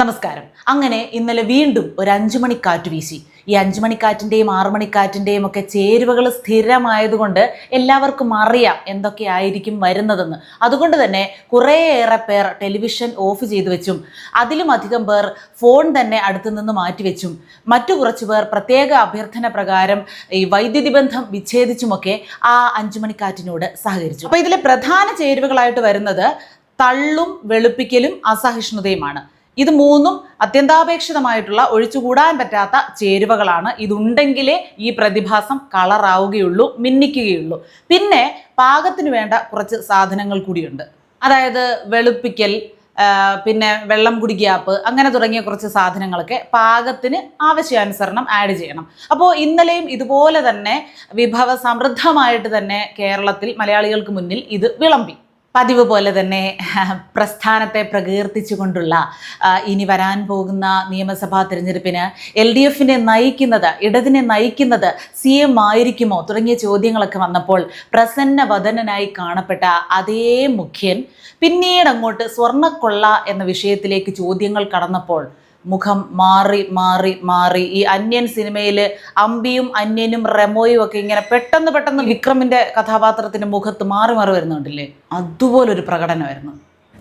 നമസ്കാരം. അങ്ങനെ ഇന്നലെ വീണ്ടും ഒരു അഞ്ചു മണിക്കാറ്റ് വീശി. ഈ അഞ്ചു മണിക്കാറ്റിന്റെയും ആറു മണിക്കാറ്റിന്റെയും ഒക്കെ ചേരുവകൾ സ്ഥിരമായതുകൊണ്ട് എല്ലാവർക്കും അറിയാം എന്തൊക്കെയായിരിക്കും വരുന്നതെന്ന്. അതുകൊണ്ട് തന്നെ കുറേയേറെ പേർ ടെലിവിഷൻ ഓഫ് ചെയ്തു വെച്ചും അതിലും അധികം പേർ ഫോൺ തന്നെ അടുത്തു നിന്ന് മാറ്റിവെച്ചും മറ്റു കുറച്ച് പേർ പ്രത്യേക അഭ്യർത്ഥന പ്രകാരം ഈ വൈദ്യുതി ബന്ധം വിച്ഛേദിച്ചുമൊക്കെ ആ അഞ്ചു മണിക്കാറ്റിനോട് സഹകരിച്ചു. അപ്പോൾ ഇതിലെ പ്രധാന ചേരുവകളായിട്ട് വരുന്നത് തള്ളും വെളുപ്പിക്കലും അസഹിഷ്ണുതയുമാണ്. ഇത് മൂന്നും അത്യന്താപേക്ഷിതമായിട്ടുള്ള ഒഴിച്ചുകൂടാൻ പറ്റാത്ത ചേരുവകളാണ്. ഇതുണ്ടെങ്കിലേ ഈ പ്രതിഭാസം കളറാവുകയുള്ളൂ മിന്നിക്കുകയുള്ളൂ. പിന്നെ പാകത്തിന് വേണ്ട കുറച്ച് സാധനങ്ങൾ കൂടിയുണ്ട്. അതായത് വെളുപ്പിക്കൽ പിന്നെ വെള്ളം കുടിക്കാപ്പ് അങ്ങനെ തുടങ്ങിയ കുറച്ച് സാധനങ്ങളൊക്കെ പാകത്തിന് ആവശ്യാനുസരണം ആഡ് ചെയ്യണം. അപ്പോൾ ഇന്നലെയും ഇതുപോലെ തന്നെ വിഭവ സമൃദ്ധമായിട്ട് തന്നെ കേരളത്തിൽ മലയാളികൾക്ക് മുന്നിൽ ഇത് വിളമ്പി. പതിവ് പോലെ തന്നെ പ്രസ്ഥാനത്തെ പ്രകീർത്തിച്ചുകൊണ്ടുള്ള ഇനി വരാൻ പോകുന്ന നിയമസഭാ തിരഞ്ഞെടുപ്പിന് എൽ ഡി എഫിനെ നയിക്കുന്നത് ഇടതിനെ നയിക്കുന്നത് സി എം ആയിരിക്കുമോ തുടങ്ങിയ ചോദ്യങ്ങളൊക്കെ വന്നപ്പോൾ പ്രസന്ന വദനനായി കാണപ്പെട്ട അതേ മുഖ്യൻ പിന്നീട് അങ്ങോട്ട് സ്വർണക്കൊള്ള എന്ന വിഷയത്തിലേക്ക് ചോദ്യങ്ങൾ കടന്നപ്പോൾ മുഖം മാറി മാറി മാറി. ഈ അന്യൻ സിനിമയിൽ അമ്പിയും അന്യനും റെമോയും ഒക്കെ ഇങ്ങനെ പെട്ടെന്ന് പെട്ടെന്ന് വിക്രമിന്റെ കഥാപാത്രത്തിന്റെ മുഖത്ത് മാറി മാറി വരുന്നുണ്ടല്ലേ? അതുപോലൊരു പ്രകടനമായിരുന്നു.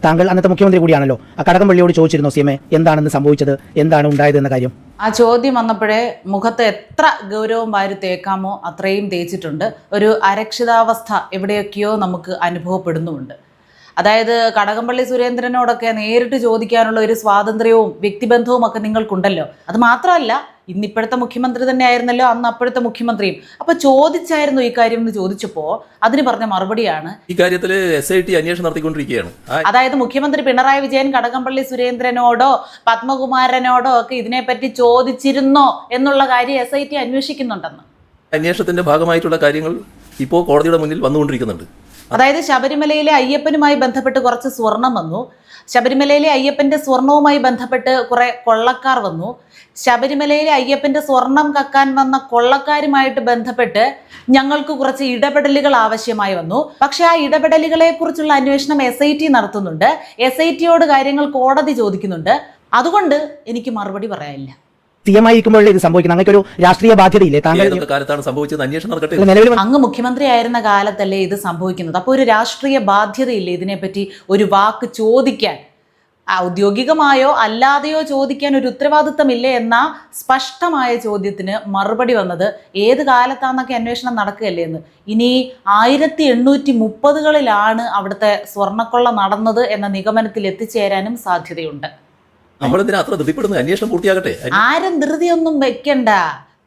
താങ്കൾ അന്നത്തെ മുഖ്യമന്ത്രി കൂടിയാണല്ലോ. ആ കടകംപള്ളിയോട് ചോദിച്ചിരുന്നു സി എം എ എന്താണെന്ന് സംഭവിച്ചത്? എന്താണ് ഉണ്ടായത് എന്ന കാര്യം? ആ ചോദ്യം വന്നപ്പോഴേ മുഖത്ത് എത്ര ഗൗരവം വാരി തേക്കാമോ അത്രയും തേച്ചിട്ടുണ്ട്. ഒരു അരക്ഷിതാവസ്ഥ എവിടെയൊക്കെയോ നമുക്ക് അനുഭവപ്പെടുന്നുമുണ്ട്. അതായത് കടകംപള്ളി സുരേന്ദ്രനോടൊക്കെ നേരിട്ട് ചോദിക്കാനുള്ള ഒരു സ്വാതന്ത്ര്യവും വ്യക്തിബന്ധവും ഒക്കെ നിങ്ങൾക്കുണ്ടല്ലോ. അത് മാത്രമല്ല ഇന്നിപ്പോഴത്തെ മുഖ്യമന്ത്രി തന്നെ ആയിരുന്നല്ലോ അന്ന് അപ്പോഴത്തെ മുഖ്യമന്ത്രിയും. അപ്പൊ ചോദിച്ചായിരുന്നു ഈ കാര്യം എന്ന് ചോദിച്ചപ്പോ അതിന് പറഞ്ഞ മറുപടിയാണ് ഈ കാര്യത്തിൽ എസ് ഐ ടി അന്വേഷണം നടത്തിക്കൊണ്ടിരിക്കുകയാണ്. അതായത് മുഖ്യമന്ത്രി പിണറായി വിജയൻ കടകംപള്ളി സുരേന്ദ്രനോടോ പത്മകുമാരനോടോ ഒക്കെ ഇതിനെപ്പറ്റി ചോദിച്ചിരുന്നോ എന്നുള്ള കാര്യം എസ് ഐ ടി അന്വേഷിക്കുന്നുണ്ടെന്ന്. അന്വേഷണത്തിന്റെ ഭാഗമായിട്ടുള്ള കാര്യങ്ങൾ ഇപ്പോൾ കോടതിയുടെ മുന്നിൽ വന്നുകൊണ്ടിരിക്കുന്നുണ്ട്. അതായത് ശബരിമലയിലെ അയ്യപ്പനുമായി ബന്ധപ്പെട്ട് കുറച്ച് സ്വർണം വന്നു. ശബരിമലയിലെ അയ്യപ്പന്റെ സ്വർണവുമായി ബന്ധപ്പെട്ട് കുറെ കൊള്ളക്കാർ വന്നു. ശബരിമലയിലെ അയ്യപ്പന്റെ സ്വർണം കക്കാൻ വന്ന കൊള്ളക്കാരുമായിട്ട് ബന്ധപ്പെട്ട് ഞങ്ങൾക്ക് കുറച്ച് ഇടപെടലുകൾ ആവശ്യമായി വന്നു. പക്ഷെ ആ ഇടപെടലുകളെ കുറിച്ചുള്ള അന്വേഷണം എസ് ഐ ടി നടത്തുന്നുണ്ട്. എസ് ഐ ടിയോട് കാര്യങ്ങൾ കോടതി ചോദിക്കുന്നുണ്ട്. അതുകൊണ്ട് എനിക്ക് മറുപടി പറയാനില്ല. സി എം ആയിരിക്കുമ്പോഴേ ഇത് സംഭവിക്കുന്നത്? അങ്ങനെ ഒരു രാഷ്ട്രീയ ബാധ്യതയില്ലേ? താങ്കൾ കാലത്താണ് സംഭവിച്ചത്? അന്വേഷണം നടക്കട്ടെ. നിലവിൽ അങ്ങ് മുഖ്യമന്ത്രി ആയിരുന്ന കാലത്തല്ലേ ഇത് സംഭവിക്കുന്നത്. അപ്പോൾ ഒരു രാഷ്ട്രീയ ബാധ്യതയില്ലേ ഇതിനെപ്പറ്റി ഒരു വാക്ക് ചോദിക്കാൻ? ഔദ്യോഗികമായോ അല്ലാതെയോ ചോദിക്കാൻ ഒരു ഉത്തരവാദിത്തമില്ലേ എന്ന സ്പഷ്ടമായ ചോദ്യത്തിന് മറുപടി വന്നത് ഏത് കാലത്താന്നൊക്കെ അന്വേഷണം നടക്കുകയല്ലേ എന്ന്. ഇനി ആയിരത്തി എണ്ണൂറ്റി മുപ്പതുകളിലാണ് അവിടുത്തെ സ്വർണക്കൊള്ള നടന്നത് എന്ന നിഗമനത്തിൽ എത്തിച്ചേരാനും സാധ്യതയുണ്ട്. നമ്മളെന്തിനാ അത്ര ധൃതിപ്പെടുന്നത്? അന്വേഷണം പൂർത്തിയാകട്ടെ. ആരും ധൃതിയൊന്നും വെക്കണ്ട.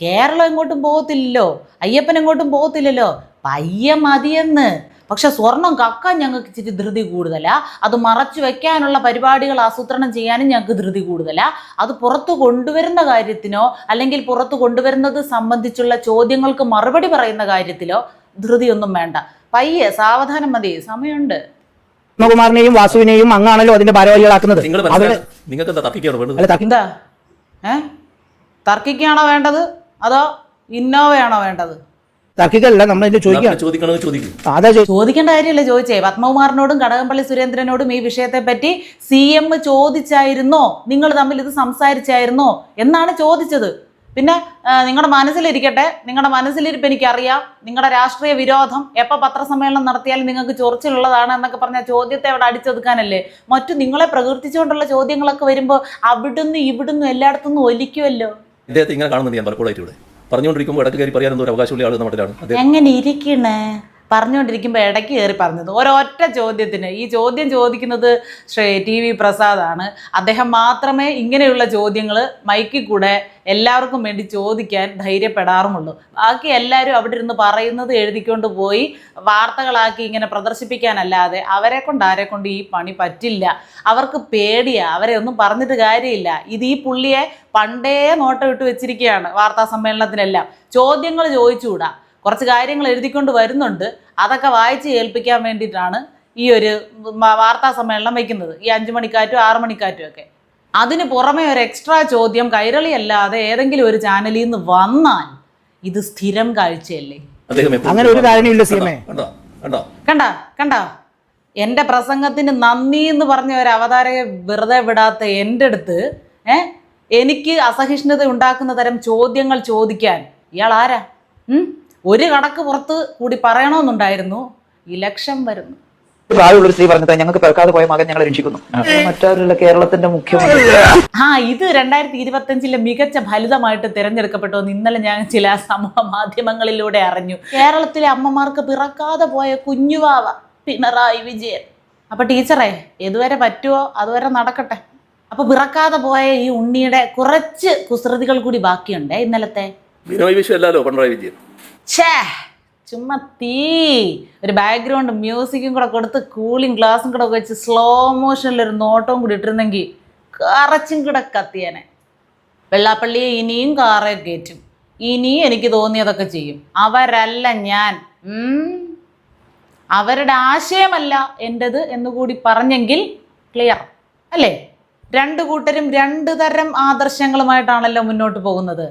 കേരളം എങ്ങോട്ടും പോകത്തില്ലല്ലോ. അയ്യപ്പൻ എങ്ങോട്ടും പോകത്തില്ലല്ലോ. പയ്യ മതിയെന്ന്. പക്ഷെ സ്വർണം കക്കാൻ ഞങ്ങൾക്ക് ഇച്ചിരി ധൃതി കൂടുതലാ. അത് മറച്ചു വെക്കാനുള്ള പരിപാടികൾ ആസൂത്രണം ചെയ്യാനും ഞങ്ങൾക്ക് ധൃതി കൂടുതലാ. അത് പുറത്തു കൊണ്ടുവരുന്ന കാര്യത്തിനോ അല്ലെങ്കിൽ പുറത്തു കൊണ്ടുവരുന്നത് സംബന്ധിച്ചുള്ള ചോദ്യങ്ങൾക്ക് മറുപടി പറയുന്ന കാര്യത്തിലോ ധൃതിയൊന്നും വേണ്ട. പയ്യെ സാവധാനം മതി. സമയമുണ്ട്. പത്മകുമാറിനെയും വാസുവിനെയും അങ്ങാണല്ലോ അതിന്റെ ഭാരവാഹികളാക്കുന്നത്. നിങ്ങൾക്ക് അല്ല തർക്ക- എന്താ ഏ? തർക്കിക്കാണോ വേണ്ടത്? അതോ ഇന്നോവയാണോ വേണ്ടത്? തർക്കിക്കല്ല നമ്മൾ ഇതിൽ ചോദിക്കുക നമ്മൾ ചോദിക്കണമെങ്കിൽ ചോദിക്കും. അതാ ചോദിച്ചത്. ചോദിക്കേണ്ട കാര്യമല്ല ചോദിച്ചേ. പത്മകുമാറിനോടും കടകംപള്ളി സുരേന്ദ്രനോടും ഈ വിഷയത്തെ പറ്റി സി എം ചോദിച്ചായിരുന്നോ? നിങ്ങൾ തമ്മിൽ ഇത് സംസാരിച്ചായിരുന്നോ? എന്നാണ് ചോദിച്ചത്. പിന്നെ നിങ്ങളുടെ മനസ്സിലിരിക്കട്ടെ. നിങ്ങളുടെ മനസ്സിലിരിപ്പ് എനിക്കറിയാം. നിങ്ങളുടെ രാഷ്ട്രീയ വിരോധം എപ്പോൾ പത്രസമ്മേളനം നടത്തിയാലും നിങ്ങൾക്ക് ചൊറിച്ചിലുള്ളതാണ് എന്നൊക്കെ പറഞ്ഞ ചോദ്യത്തെ അവിടെ അടിച്ചൊതുക്കാനല്ലേ? മറ്റു നിങ്ങളെ പ്രകീർത്തിച്ചുകൊണ്ടുള്ള ചോദ്യങ്ങളൊക്കെ വരുമ്പോൾ അവിടുന്ന് ഇവിടുന്ന് എല്ലായിടത്തുനിന്നും ഒലിക്കുമല്ലോ ഇദ്ദേഹത്തെ ഇങ്ങനെ കാണുന്നുണ്ട് ഞാൻ പലപ്പോഴായിട്ട് ഇവിടെ. പറഞ്ഞുകൊണ്ടിരിക്കുമ്പോൾ ഇടയ്ക്ക് കയറി പറയാൻ എന്തോ ഒരു അവകാശമുള്ള ആൾ നമ്മുടെ എങ്ങനെ ഇരിക്കണേ? പറഞ്ഞുകൊണ്ടിരിക്കുമ്പോൾ ഇടയ്ക്ക് കയറി പറഞ്ഞത്. ഒരൊറ്റ ചോദ്യത്തിന്. ഈ ചോദ്യം ചോദിക്കുന്നത് ശ്രീ ടി വി പ്രസാദാണ്. അദ്ദേഹം മാത്രമേ ഇങ്ങനെയുള്ള ചോദ്യങ്ങൾ മൈക്കിൽ കൂടെ എല്ലാവർക്കും വേണ്ടി ചോദിക്കാൻ ധൈര്യപ്പെടാറുമുള്ളൂ. ബാക്കി എല്ലാവരും അവിടെ ഇരുന്ന് പറയുന്നത് എഴുതിക്കൊണ്ട് പോയി വാർത്തകളാക്കി ഇങ്ങനെ പ്രദർശിപ്പിക്കാനല്ലാതെ അവരെ കൊണ്ട് ആരെ കൊണ്ട് ഈ പണി പറ്റില്ല. അവർക്ക് പേടിയാ. അവരെ ഒന്നും പറഞ്ഞിട്ട് കാര്യമില്ല. ഇത് ഈ പുള്ളിയെ പണ്ടേ നോട്ടം ഇട്ട് വെച്ചിരിക്കുകയാണ് വാർത്താ സമ്മേളനത്തിനെല്ലാം. ചോദ്യങ്ങൾ ചോദിച്ചുകൂടാ? കുറച്ച് കാര്യങ്ങൾ എഴുതിക്കൊണ്ട് വരുന്നുണ്ട്. അതൊക്കെ വായിച്ച് ഏൽപ്പിക്കാൻ വേണ്ടിയിട്ടാണ് ഈ ഒരു വാർത്താ സമ്മേളനം വയ്ക്കുന്നത്. ഈ അഞ്ചു മണിക്കാറ്റും ആറു മണിക്കാറ്റും ഒക്കെ. അതിന് പുറമെ ഒരു എക്സ്ട്രാ ചോദ്യം കൈരളി അല്ലാതെ ഏതെങ്കിലും ഒരു ചാനലിൽ നിന്ന് വന്നാൽ ഇത് സ്ഥിരം കാഴ്ചയല്ലേ? അങ്ങനെ ഒരു കണ്ടോ? കണ്ടോ? എന്റെ പ്രസംഗത്തിന് നന്ദി എന്ന് പറഞ്ഞ ഒരു അവതാരകെ വെറുതെ വിടാത്ത എന്റെ അടുത്ത് ഏ? എനിക്ക് അസഹിഷ്ണുത ഉണ്ടാക്കുന്ന തരം ചോദ്യങ്ങൾ ചോദിക്കാൻ ഇയാൾ ആരാ? ഉം? ഒരു കണക്ക് പുറത്ത് കൂടി പറയണമെന്നുണ്ടായിരുന്നു. ഇലക്ഷൻ വരുന്നു. പ്രായമുള്ള സ്ത്രീ പറഞ്ഞത് ഞങ്ങൾക്ക് പിറക്കാതെ പോയ മകൻ ഞങ്ങളെ രക്ഷിക്കുന്നു. മറ്റാരുള്ള കേരളത്തിന്റെ മുഖ്യമന്ത്രി. ആ ഇത് രണ്ടായിരത്തി ഇരുപത്തഞ്ചിലെ മികച്ച ഫലിതമായിട്ട് തിരഞ്ഞെടുക്കപ്പെട്ടു എന്ന് ഇന്നലെ ഞാൻ ചില സമൂഹ മാധ്യമങ്ങളിലൂടെ അറിഞ്ഞു. കേരളത്തിലെ അമ്മമാർക്ക് പിറക്കാതെ പോയ കുഞ്ഞുവാവ പിണറായി വിജയൻ. അപ്പൊ ടീച്ചറെ ഇതുവരെ പറ്റുമോ അതുവരെ നടക്കട്ടെ. അപ്പൊ പിറക്കാതെ പോയ ഈ ഉണ്ണിയുടെ കുറച്ച് കുസൃതികൾ കൂടി ബാക്കിയുണ്ടേ ഇന്നലത്തെ. ബിനോയ് വിശ്വം അല്ലല്ലോ പിണറായി വിജയൻ. ഛേ ചുമ്മാ തീ. ഒരു ബാക്ക്ഗ്രൗണ്ട് മ്യൂസിക്കും കൂടെ കൊടുത്ത് കൂളിംഗ് ഗ്ലാസും കൂടെ വെച്ച് സ്ലോ മോഷനിൽ ഒരു നോട്ടവും കൂടി ഇട്ടിരുന്നെങ്കിൽ കറച്ചും കൂടെ കത്തിയനെ. വെള്ളാപ്പള്ളിയെ ഇനിയും കാറെ കയറ്റും. ഇനിയും എനിക്ക് തോന്നിയതൊക്കെ ചെയ്യും. അവരല്ല ഞാൻ. അവരുടെ ആശയമല്ല എന്റെത് എന്നുകൂടി പറഞ്ഞെങ്കിൽ ക്ലിയർ അല്ലേ? രണ്ടു കൂട്ടരും രണ്ട് തരം ആദർശങ്ങളുമായിട്ടാണല്ലോ മുന്നോട്ട് പോകുന്നത്?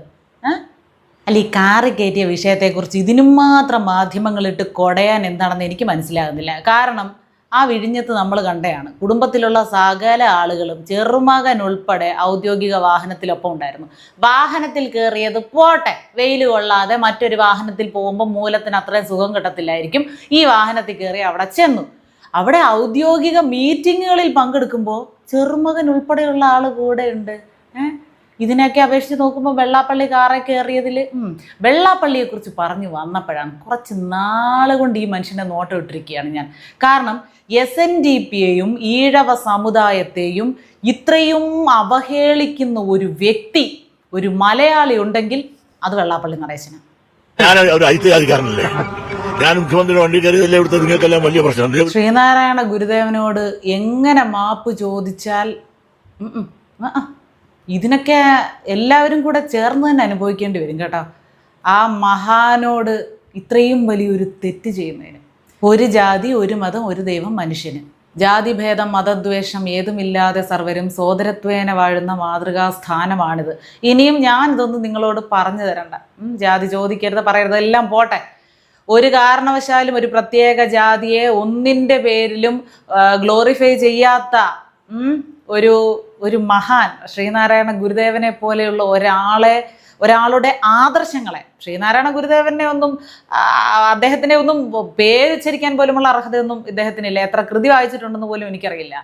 അല്ല ഈ കാറ് കയറ്റിയ വിഷയത്തെക്കുറിച്ച് ഇതിനും മാത്രം മാധ്യമങ്ങളിട്ട് കൊടയാൻ എന്താണെന്ന് എനിക്ക് മനസ്സിലാകുന്നില്ല. കാരണം ആ വിഴിഞ്ഞത്ത് നമ്മൾ കണ്ടയാണ് കുടുംബത്തിലുള്ള സകല ആളുകളും ചെറുമകൻ ഉൾപ്പെടെ ഔദ്യോഗിക വാഹനത്തിലൊപ്പം ഉണ്ടായിരുന്നു. വാഹനത്തിൽ കയറിയത് പോട്ടെ വെയിൽ കൊള്ളാതെ മറ്റൊരു വാഹനത്തിൽ പോകുമ്പോൾ മൂലത്തിന് അത്രയും സുഖം കിട്ടത്തില്ലായിരിക്കും. ഈ വാഹനത്തിൽ കയറി അവിടെ ചെന്നു. അവിടെ ഔദ്യോഗിക മീറ്റിങ്ങുകളിൽ പങ്കെടുക്കുമ്പോൾ ചെറുമകൻ ഉൾപ്പെടെയുള്ള ആൾ കൂടെ ഉണ്ട് ഏഹ് ഇതിനൊക്കെ അപേക്ഷിച്ച് നോക്കുമ്പോൾ വെള്ളാപ്പള്ളി കാറെ കയറിയതിൽ വെള്ളാപ്പള്ളിയെക്കുറിച്ച് പറഞ്ഞു വന്നപ്പോഴാണ് കുറച്ച് നാളുകൊണ്ട് കൊണ്ട് ഈ മനുഷ്യനെ നോട്ടം ഇട്ടിരിക്കുകയാണ് ഞാൻ. കാരണം എസ് എൻ ഡി പിയെയും ഈഴവ സമുദായത്തെയും ഇത്രയും അവഹേളിക്കുന്ന ഒരു വ്യക്തി ഒരു മലയാളി ഉണ്ടെങ്കിൽ അത് വെള്ളാപ്പള്ളി നടേശനാണ്. ഞാൻ ഒരു ഐതിഹാസികാരനല്ലേ ഞാൻ മുഖ്യമന്ത്രി വണ്ടി കയറിയതല്ലേ ഇവിടുത്തെ നിങ്ങൾക്കെല്ലാം വലിയ പ്രശ്നം. ശ്രീനാരായണ ഗുരുദേവനോട് എങ്ങനെ മാപ്പ് ചോദിച്ചാൽ. ഇതിനൊക്കെ എല്ലാവരും കൂടെ ചേർന്ന് തന്നെ അനുഭവിക്കേണ്ടി വരും കേട്ടോ. ആ മഹാനോട് ഇത്രയും വലിയൊരു തെറ്റ് ചെയ്യുന്നതിന്. ഒരു ജാതി ഒരു മതം ഒരു ദൈവം മനുഷ്യന്. ജാതിഭേദം മതദ്വേഷം ഏതുമില്ലാതെ സർവരും സോദരത്വേന വാഴുന്ന മാതൃകാ സ്ഥാനമാണിത്. ഇനിയും ഞാൻ ഇതൊന്നും നിങ്ങളോട് പറഞ്ഞു തരണ്ട. ജാതി ചോദിക്കരുത് പറയരുത് എല്ലാം പോട്ടെ. ഒരു കാരണവശാലും ഒരു പ്രത്യേക ജാതിയെ ഒന്നിന്റെ പേരിലും ഗ്ലോറിഫൈ ചെയ്യാത്ത ഒരു ഒരു മഹാൻ ശ്രീനാരായണ ഗുരുദേവനെ പോലെയുള്ള ഒരാളെ ഒരാളുടെ ആദർശങ്ങളെ. ശ്രീനാരായണ ഗുരുദേവനെ ഒന്നും അദ്ദേഹത്തിനെ ഒന്നും പേരുച്ചരിക്കാൻ പോലുമുള്ള അർഹതയൊന്നും ഇദ്ദേഹത്തിനില്ല. എത്ര കൃതി വായിച്ചിട്ടുണ്ടെന്ന് പോലും എനിക്കറിയില്ല.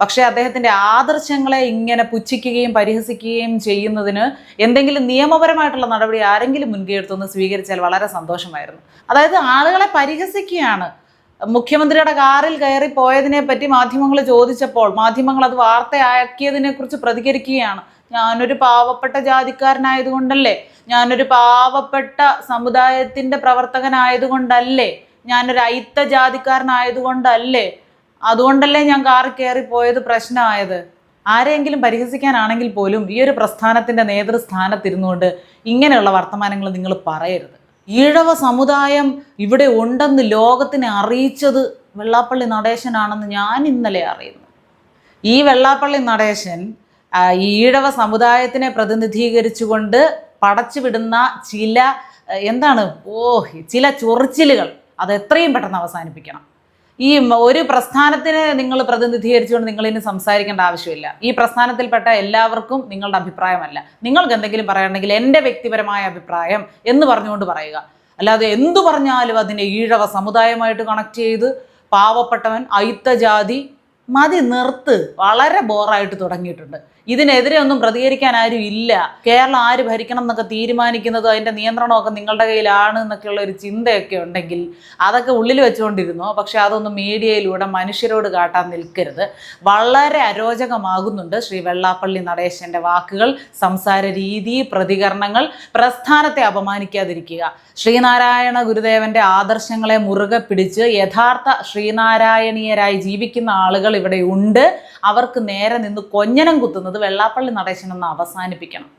പക്ഷേ അദ്ദേഹത്തിന്റെ ആദർശങ്ങളെ ഇങ്ങനെ പുച്ഛിക്കുകയും പരിഹസിക്കുകയും ചെയ്യുന്നതിന് എന്തെങ്കിലും നിയമപരമായിട്ടുള്ള നടപടി ആരെങ്കിലും മുൻകൈ എടുത്തൊന്ന് സ്വീകരിച്ചാൽ വളരെ സന്തോഷമായിരുന്നു. അതായത് ആളുകളെ പരിഹസിക്കുകയാണ് മുഖ്യമന്ത്രിയുടെ കാറിൽ കയറി പോയതിനെ പറ്റി മാധ്യമങ്ങൾ ചോദിച്ചപ്പോൾ മാധ്യമങ്ങൾ അത് വാർത്തയാക്കിയതിനെ കുറിച്ച് പ്രതികരിക്കുകയാണ്. ഞാനൊരു പാവപ്പെട്ട ജാതിക്കാരനായതുകൊണ്ടല്ലേ? ഞാനൊരു പാവപ്പെട്ട സമുദായത്തിന്റെ പ്രവർത്തകനായതുകൊണ്ടല്ലേ? ഞാനൊരു അയിത്ത ജാതിക്കാരനായതുകൊണ്ടല്ലേ? അതുകൊണ്ടല്ലേ ഞാൻ കാറിൽ കയറി പോയത് പ്രശ്നമായത്? ആരെങ്കിലും പരിഹസിക്കാനാണെങ്കിൽ പോലും ഈ ഒരു പ്രസ്ഥാനത്തിന്റെ നേതൃസ്ഥാനത്തിരുന്നുകൊണ്ട് ഇങ്ങനെയുള്ള വർത്തമാനങ്ങൾ നിങ്ങൾ പറയരുത്. ഈഴവ സമുദായം ഇവിടെ ഉണ്ടെന്ന് ലോകത്തിനെ അറിയിച്ചത് വെള്ളാപ്പള്ളി നടേശനാണെന്ന് ഞാൻ ഇന്നലെ അറിയുന്നു. ഈ വെള്ളാപ്പള്ളി നടേശൻ ഈഴവ സമുദായത്തിനെ പ്രതിനിധീകരിച്ചുകൊണ്ട് പടച്ചുവിടുന്ന ചില എന്താണ് ഓ ചില ചൊറിച്ചിലുകൾ അത് എത്രയും പെട്ടെന്ന് അവസാനിപ്പിക്കണം. ഈ ഒരു പ്രസ്ഥാനത്തിന് നിങ്ങൾ പ്രതിനിധീകരിച്ചുകൊണ്ട് നിങ്ങൾ ഇനി സംസാരിക്കേണ്ട ആവശ്യമില്ല. ഈ പ്രസ്ഥാനത്തിൽപ്പെട്ട എല്ലാവർക്കും നിങ്ങളുടെ അഭിപ്രായമല്ല. നിങ്ങൾക്ക് എന്തെങ്കിലും പറയുകയാണെങ്കിൽ എന്റെ വ്യക്തിപരമായ അഭിപ്രായം എന്ന് പറഞ്ഞുകൊണ്ട് പറയുക. അല്ലാതെ എന്തു പറഞ്ഞാലും അതിനെ ഈഴവ സമുദായമായിട്ട് കണക്ട് ചെയ്ത് പാവപ്പെട്ടവൻ അയിത്ത ജാതി മതി നിർത്ത്. വളരെ ബോറായിട്ട് തുടങ്ങിയിട്ടുണ്ട്. ഇതിനെതിരെ ഒന്നും പ്രതികരിക്കാൻ ആരും ഇല്ല. കേരളം ആര് ഭരിക്കണം എന്നൊക്കെ തീരുമാനിക്കുന്നത് അതിന്റെ നിയന്ത്രണമൊക്കെ നിങ്ങളുടെ കയ്യിലാണ് എന്നൊക്കെയുള്ള ഒരു ചിന്തയൊക്കെ ഉണ്ടെങ്കിൽ അതൊക്കെ ഉള്ളിൽ വെച്ചുകൊണ്ടിരുന്നു? പക്ഷെ അതൊന്നും മീഡിയയിലൂടെ മനുഷ്യരോട് കാട്ടാൻ നിൽക്കരുത്. വളരെ അരോചകമാകുന്നുണ്ട് ശ്രീ വെള്ളാപ്പള്ളി നടേശന്റെ വാക്കുകൾ സംസാര രീതി പ്രതികരണങ്ങൾ. പ്രസ്ഥാനത്തെ അപമാനിക്കാതിരിക്കുക. ശ്രീനാരായണ ഗുരുദേവന്റെ ആദർശങ്ങളെ മുറുകെ പിടിച്ച് യഥാർത്ഥ ശ്രീനാരായണീയരായി ജീവിക്കുന്ന ആളുകൾ ഇവിടെ ഉണ്ട്. അവർക്ക് നേരെ നിന്ന് കൊഞ്ഞനം കുത്തുന്നത് വെള്ളാപ്പള്ളി നടേശനൊന്ന് അവസാനിപ്പിക്കണം.